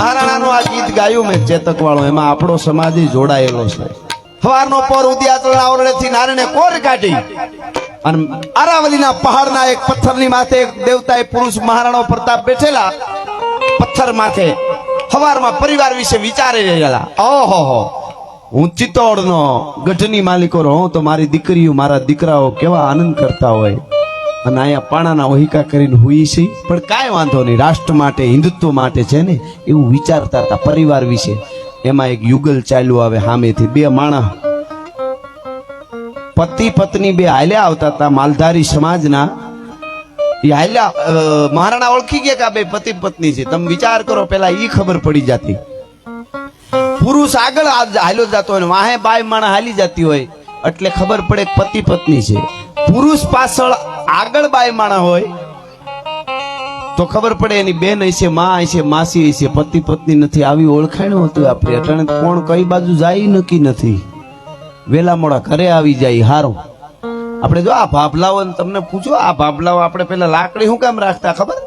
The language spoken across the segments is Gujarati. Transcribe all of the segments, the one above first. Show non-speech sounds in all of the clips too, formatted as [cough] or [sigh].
મહારાણાનું આ ગીત ગાયું મેં ચેતક વાળું એમાં આપણો સમાજ જોડાયેલો છે. સવારનો પોર ઉદયાચરણ આવરણેથી નારણે કોર કાઢી અને અરાવલીના પહાડના એક પથ્થરની માથે એક દેવતાએ પુરુષ મહારાણો પ્રતાપ બેઠેલા પથ્થર માથે સવારમાં પરિવાર વિશે વિચારી રહેલા ઓહો હું ચિત્તોડનો ગઢની માલિકો રહું તો મારી દીકરીઓ, મારા દીકરાઓ કેવા આનંદ કરતા હોય. અને અહીંયા પાણાના ઓહિકા કરીને હુઈ છે. પણ કાંઈ વાંધો નહીં, રાષ્ટ્ર માટે, હિન્દુત્વ માટે છે ને, એવું વિચારતા હતા પરિવાર વિશે. એમાં એક યુગલ ચાલ્યું આવે સામેથી, બે માણસ. પતિ પત્ની બે હાલ્યા આવતા હતા માલધારી સમાજના. એ હાલ્યા મહારાણા ઓળખી ગયા કે આ બે પતિ પત્ની છે? તમે વિચાર કરો, પેલા એ ખબર પડી જતી. પુરુષ આગળ હાલ્યો જતો હોય વાહે બાય માણસ હાલી જતી હોય, એટલે ખબર પડે પતિ પત્ની છે. પુરુષ પાછળ આગળ બાય માણા હોય, તો ખબર પડે એની બેન હશે, માં હશે, માસી હશે, પતિ પત્ની નથી. આવી ઓળખાણું હતું આપણે અટાણે. કોણ કઈ બાજુ જાય નક્કી નથી. વેલા મોડા ઘરે આવી જાય, હારો. આપણે જો આ ભાભલાઓ તમને પૂછો, આ ભાભલાઓ આપણે પેલા લાકડી શું કામ રાખતા, ખબર?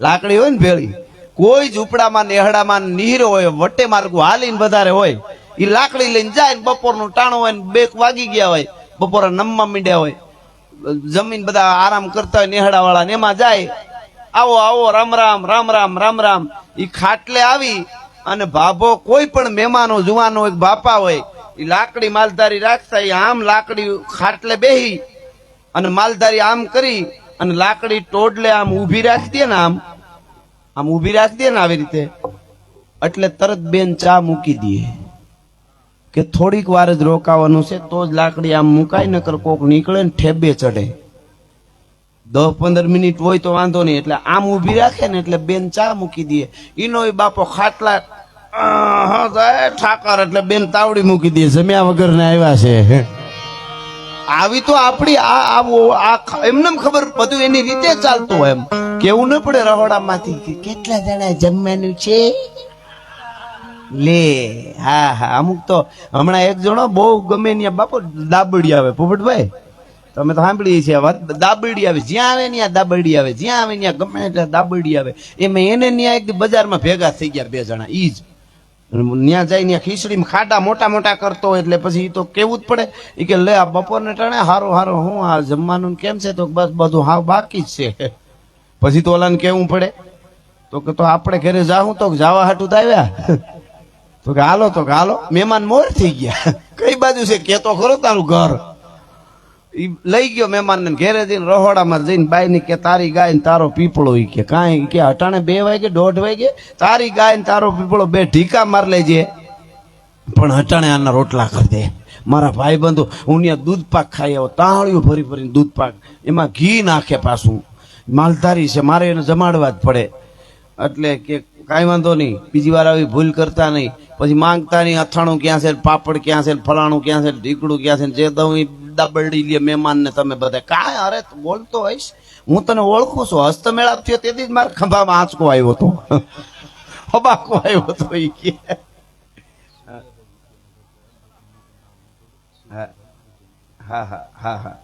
લાકડી હોય ને ભેળી. કોઈ ઝૂંપડામાં નેહડામાં નીર હોય, વટે માર્ગું હાલીને વધારે હોય. એ લાકડી લઈને જાય ને બપોરનું ટાણું હોય ને બેક વાગી ગયા હોય, બપોરે નમવા મીડ્યા હોય. જમીન બધા આરામ કરતા હોય નેહડા વાળા ને એમાં જાય. આવો આવો, રામ રામ રામ રામ રામ રામ. એ ખાટલે આવી અને ભાભો કોઈ પણ મહેમાનો, જુવાનો એક બાપા હોય એ લાકડી માલધારી રાખતા એ આમ લાકડી ખાટલે બેહી અને માલધારી આમ કરી અને લાકડી ટોડલે આમ ઊભી રાખી દે ને આમ. આમ ઊભી રાખી દે ને આવી રીતે. એટલે તરત બેન ચા મૂકી દે. કે થોડીક વાર જ રોકાવાનું છે, તો જ લાકડી આમ મુકાય, નકર કોક નીકળે ને ઠેબે ચડે દસ પંદર મિનિટ હોય તો વાંધો નહીં, એટલે આમ ઊભી રાખે ને એટલે બેન ચા મૂકી દે. એનો બાપો ખાટલા ઠાકર, એટલે બેન તાવડી મૂકી દે, જમ્યા વગર ને આવ્યા છે આવી તો આપણી આ, આવો, આ એમને એમ ખબર બધું એની રીતે ચાલતું એમ. કેવું ન પડે રહોડામાંથી માંથી કેટલા જણા જમવાનું છે? લે, હા હા, અમુક તો હમણાં એક જણો બહુ ગમે ત્યાં બાપુ દાબડી આવે પોપટભાઈ તમે તો સાંભળી છે દાબડી આવે, જ્યાં આવે ત્યાં દાબડી આવે, જ્યાં આવે ત્યાં ગમે ત્યાં દાબડી આવે. એમ એને ત્યાં એક બજારમાં ભેગા થઈ ગયા બે જણા, ઈ જ. ત્યાં જાય ત્યાં ખીચડીમાં ખાડા મોટા મોટા કરતો હોય એટલે પછી તો કેવું જ પડે. એ કે, લે, આ બપોરને ટાણે, હારો હારો, હું આ જમવાનું કેમ છે? તો બસ, બધું હાવ બાકી જ છે. પછી તો ઓલાને કેવું પડે? તો કે, તો આપણે ઘરે જાઉં તો જાવા હાટું તો આવ્યા. તો કે હાલો, તો કે હાલો. મહેમાન મોર થઈ ગયા. [laughs] કઈ બાજુ છે? કે તો ખરો તારું ઘર. ઈ લઈ ગયો મહેમાનને ઘેરે જઈને રહોડામાં જઈને બાઈ કે તારી ગાય ને તારો પીપળો કે. કાંઈ કે અટાણે બે વાગે, દોઢ વાગે તારી ગાય ને તારો પીપળો બે ઢીકા માર લેજે. પણ અટાણે આના રોટલા કરી દે. મારા ભાઈ બંધુ હું ત્યાં દૂધ પાક ખાઈ આવો. તાળિયું ભરી ભરીને દૂધ પાક. એમાં ઘી નાખે પાછું. માલધારી છે, મારે એને જમાડવા જ પડે. એટલે કે કાંઈ વાંધો નહીં. બીજી વાર આવી ભૂલ કરતા નહીં. પછી માંગતા નહીં, અથાણું ક્યાં છે, પાપડ ક્યાં છે, ફલાણું ક્યાં છે, ઢીકડું ક્યાં છે, જે દઉં એ દાબડી લે મહેમાનને તમે બધા. કાંઈ અરે બોલતો હોઈશ. હું તને ઓળખું છું. હસ્તમેળાપ થયો તેથી જ મારા ખંભામાં આંચકો આવ્યો હતો. [laughs] હબાકો આવ્યો હતો એ કે. હા હા હા હા.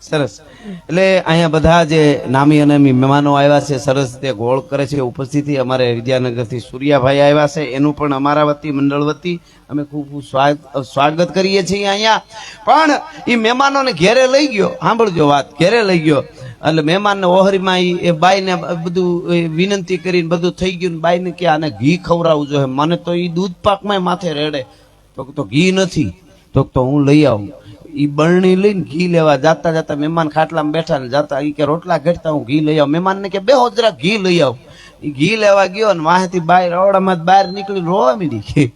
સરસ. એટલે અહીંયા બધા જે નામી અને મહેમાનો આવ્યા છે, સરસ રીતે ગોળ કરે છે. ઉપસ્થિતિ અમારે વિદ્યાનગરથી સૂર્યાભાઈ આવ્યા છે. એનું પણ અમારા વતી, મંડળ વતી અમે ખૂબ ખૂબ સ્વાગત કરીએ છીએ અહીંયા. પણ એ મહેમાનોને ઘેરે લઈ ગયો. સાંભળજો વાત. ઘેરે લઈ ગયો. એટલે મહેમાનને ઓહરીમાં એ બાઈને બધું વિનંતી કરીને બધું થઈ ગયું બાઈને કે આને ઘી ખવડાવવું જોઈએ. મને તો એ દૂધ પાકમાં માથે રેડે. તો ઘી નથી. તો હું લઈ આવું. ઈ બરણી લઈને ઘી લેવા જાતા જાતા મહેમાન ખાટલામાં બેઠા ને જાતા એ કે રોટલા ઘટતા હું ઘી લઈ આવું. મહેમાન ને કે બે જરા ઘી લઈ આવું. એ ઘી લેવા ગયો ને માહિતી બહાર રવડામાં બહાર નીકળી રોવા મીડી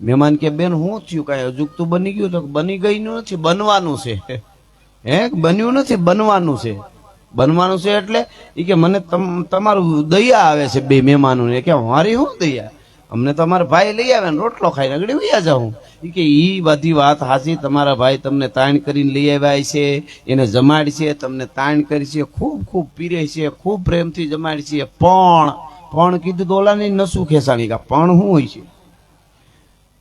મહેમાન કે, બેન, હું થયું કાંઈ? હજુ તું બની ગયું તો બની ગઈ નથી, બનવાનું છે. હે, બન્યું નથી, બનવાનું છે. બનવાનું છે એટલે એ કે, મને તમ- તમારું દયા આવે છે બે મહેમાનોને. કે, મારી શું દયા? અમને તમારા ભાઈ લઈ આવે ને રોટલો ખાઈને આગળ વયા જાઉં. ઈ કે એ બધી વાત હાચી, તમારા ભાઈ તમને તાણ કરીને લઈ આવ્યા છે, એને જમાડી છે, તમને તાણ કરી છે, ખૂબ ખૂબ પીરે છે, ખૂબ પ્રેમથી જમાડી છે. પણ પણ કીધું દોલાની નસું ખેસાણી કા પણ શું હોય છે?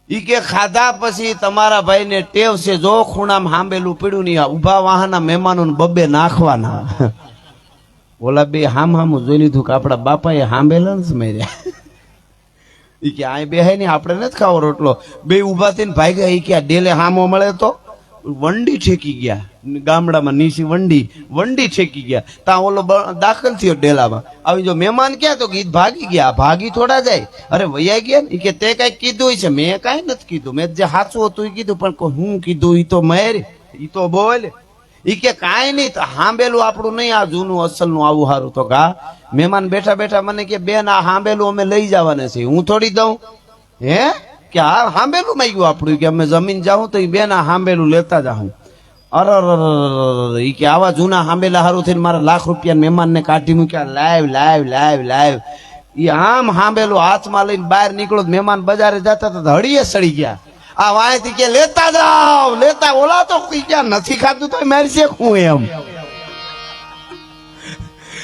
ઈ કે ખાધા પછી તમારા ભાઈને ટેવ છે, જો ખૂણામાં હાંબેલું પીડ્યું નહીં ઊભા વાહના મહેમાનો બબ્બે નાખવાના. [laughs] ઓલા બે હામ હામું જોઈ લીધું કે આપણા બાપાએ હાંબેલા ને મેર્યા. [laughs] ઈ કે આ બેહાય ને આપણે નથી ખાવો રોટલો. બે ઊભા થઈને ભાઈ ઈ કે આ ડેલે હામો મળે તો? વંડી છેકી ગયા. ગામડામાં નીસી વંડી વંડી છેકી ગયા. ત્યાં ઓલો બ- દાખલ થયો ડેલામાં. આવી જો મહેમાન ક્યાં તો ગીત ભાગી ગયા. ભાગી થોડા જાય. અરે વૈયા ગયા ને કે તે કઈ કીધું છે. મેં કાંઈ નથી કીધું. મેં જે સાચું હતું એ કીધું, પણ હું કીધું એ તો મેર. એ તો બોલ. ઈ કે કાંઈ નહીં હાંબેલું આપણું નહીં આ જૂનું અસલનું આવું સારું તો કા મહેમાન બેઠા બેઠા મને કે બેન આ હાંબેલું અમે લઈ જવાના છે હું થોડી દઉં. હે? કે આ હાંબેલું ગયું આપણું? કે અમે જમીન જાઉં તો એ બેન આ હાંબેલું લેતા જાઉં અરર અરે, અરે, અરે, અરે, ઈ કે આવા જૂના હાંબેલા હારું થઈને મારા લાખ રૂપિયા મહેમાનને કાઢી મૂક્યા. Live live live live. ઈ આમ હાંબેલું હાથમાં લઈને બહાર નીકળો મહેમાન બજારે જતા હતા હળીએ સડી ગયા. આ વાંયથી કે લેતા જાવ લેતા ઓલા તો ક્યાં નથી ખાતું તો મારી છે હું એમ.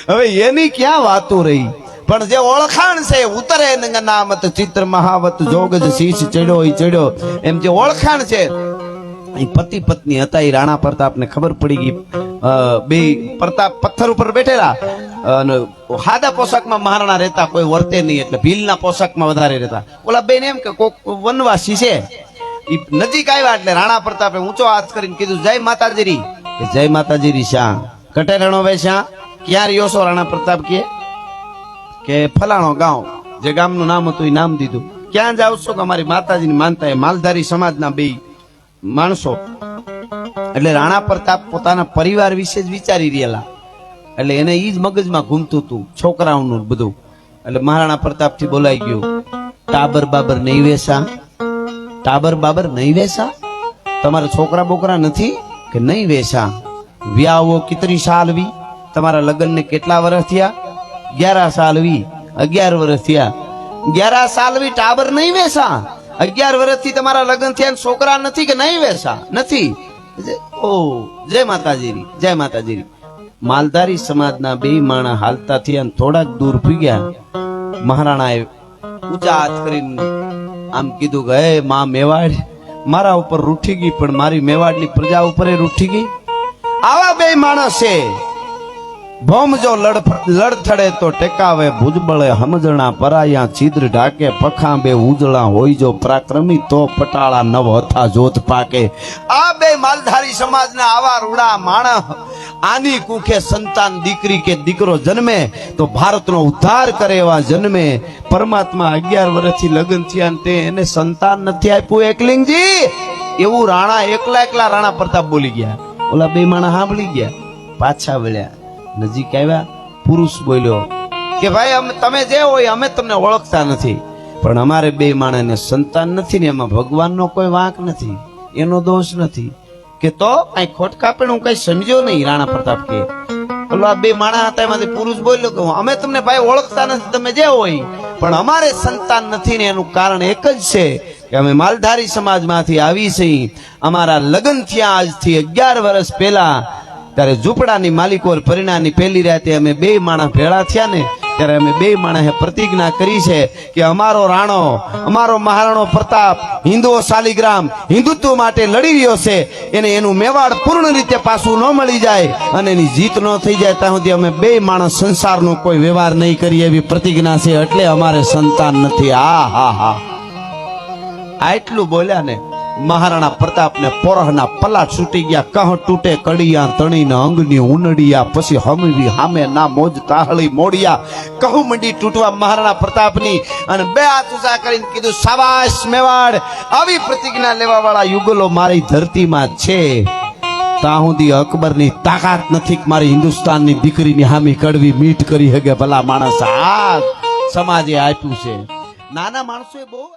હવે એની ક્યાં વાતો રહી? પણ જે ઓળખાણ છે ઉતરે નામત ચિત્ર મહાવત જોગ જ શીશ ચડ્યો એ ચડ્યો. એમ જે ઓળખાણ છે એ પતિ પત્ની હતા એ રાણા પ્રતાપને ખબર પડી ગઈ. બે પ્રતાપ પથ્થર ઉપર બેઠેલા. અને હાદા પોશાકમાં મહારાણા રહેતા કોઈ વર્તે નહીં, એટલે ભીલના પોશાકમાં વધારે રહેતા. ઓલા બેન એમ કે કોક વનવાસી છે. નજીક આવ્યા એટલે રાણા પ્રતાપે ઊંચો હાથ કરીને કીધું, જય માતાજીરી કે જય માતાજીરી શા કટે રણો વે શા ક્યાં છો રાણા પ્રતાપ કે? કે ફલાણો ગાંવ. જે ગામનું નામ હતું એ નામ દીધું. ક્યાં જાવ છો કે અમારી માતાજીની માનતા એ માલધારી સમાજના બે માણસો? એટલે રાણા પ્રતાપ પોતાના પરિવાર વિશે જ વિચારી રહેલા. એટલે એને ઈ જ મગજમાં ઘૂમતું હતું, છોકરાઓનું બધું. એટલે મહારાણા પ્રતાપથી બોલાઈ ગયું, ટાબર બાબર નહીં વેસા ટાબર બાબર નહીં વેસા તમારા છોકરા બોકરા નથી કે નહીં વેસા વ્યાવો કિતરી સાલવી? તમારા લગ્નને કેટલા વર્ષ થયા? ગ્યારા સાલવી. અગિયાર વર્ષ થયા. ગ્યારા સાલવી ટાબર નહીં વેસા અગિયાર વર્ષથી તમારા લગ્ન થયા છોકરા નથી કે નહીં વેસા નથી. ઓ, જય માતાજીરી જય માતાજીરી માલધારી સમાજના બે માણા હાલતા થયા થોડાક દૂર ગયા મહારાણાએ ઊંચા હાથ કરીને આમ કીધું કે હે માં મેવાડ મારા ઉપર રૂઠી ગઈ પણ મારી મેવાડની પ્રજા ઉપર એ રૂઠી ગઈ? આવા બે માણસ છે ભોમ જો લડ લડથડે તો ટેકાવે ભુજબળે હમજણા પરાયા છિદ્ર ઢાકે પખાંબે ઉજળા હોય જો પ્રાક્રમી તો પટાળા નવ હતા જોત પાકે. આ બે માલધારી સમાજના આવા રૂડા માણસ આની કુખે સંતાન દીકરી કે દીકરો જન્મે તો ભારતનો ઉદ્ધાર કરે એવા જન્મે. પરમાત્મા અગિયાર વર્ષથી લગ્ન થયા તે એને સંતાન નથી આપ્યું એકલિંગજી એવું રાણા એકલા એકલા રાણા પ્રતાપ બોલી ગયા. ઓલા બે માણસ સાંભળી ગયા, પાછા વળ્યા. નજીક આવ્યા, પુરુષ બોલ્યો, કે ભાઈ તમે જે હોય, અમે તમને ઓળખતા નથી. પણ અમારે બે માણસને સંતાન નથી ને એમાં ભગવાનનો કોઈ વાંક નથી. એનો દોષ નથી. કે તો કઈ ખોટકા પણ હું કઈ સમજ્યો નહીં, રાણા પ્રતાપ કે ઓલો આ બે માણસ હતા, એમાંથી પુરુષ બોલ્યો કે અમે તમને ભાઈ ઓળખતા નથી, તમે જે હોય. પણ અમારે સંતાન નથી ને એનું કારણ એક જ છે કે અમે માલધારી સમાજમાંથી આવી છીએ અમારા લગ્ન થયા આજથી અગિયાર વર્ષ પહેલા. ત્યારે ઝૂંપડાની માલિકો પરિણાની પહેલી રાતે અમે બે માણસ ભેળા થયા ને, ત્યારે અમે બે માણસે પ્રતિજ્ઞા કરી છે કે અમારો રાણો, અમારો મહારાણો પ્રતાપ હિન્દુઓ શાલિગ્રામ હિન્દુત્વ માટે લડી રહ્યો છે, એને એનું મેવાડ પૂર્ણ રીતે પાછું ન મળી જાય અને એની જીત ન થઈ જાય. ત્યાં સુધી અમે બે માણસ સંસારનો કોઈ વ્યવહાર નહીં કરીએ એવી પ્રતિજ્ઞા છે, એટલે અમારે સંતાન નથી. આ, હા હા. આટલું બોલ્યા ને મહારાણા પ્રતાપને પોરહના પલાટ છૂટી ગયા, કહ તૂટે કડિયા તણીને અંગની ઉનડિયા, પછી હમવી હામે ના મોજ તાહળી મોડિયા. કહું મંડી તૂટવા મહારાણા પ્રતાપની અને બે હાથ ઊંચા કરીને કીધું, સાબાશ મેવાડ, આવી પ્રતિજ્ઞા લેવા વાળા યુગલો મારી ધરતીમાં છે. તાહુદી અકબરની તાકાત નથી મારી હિન્દુસ્તાનની દીકરીની હામી કડવી મીઠ કરી હગે ભલા માણસ. આ સમાજે આપ્યું છે. નાના માણસોએ બહુ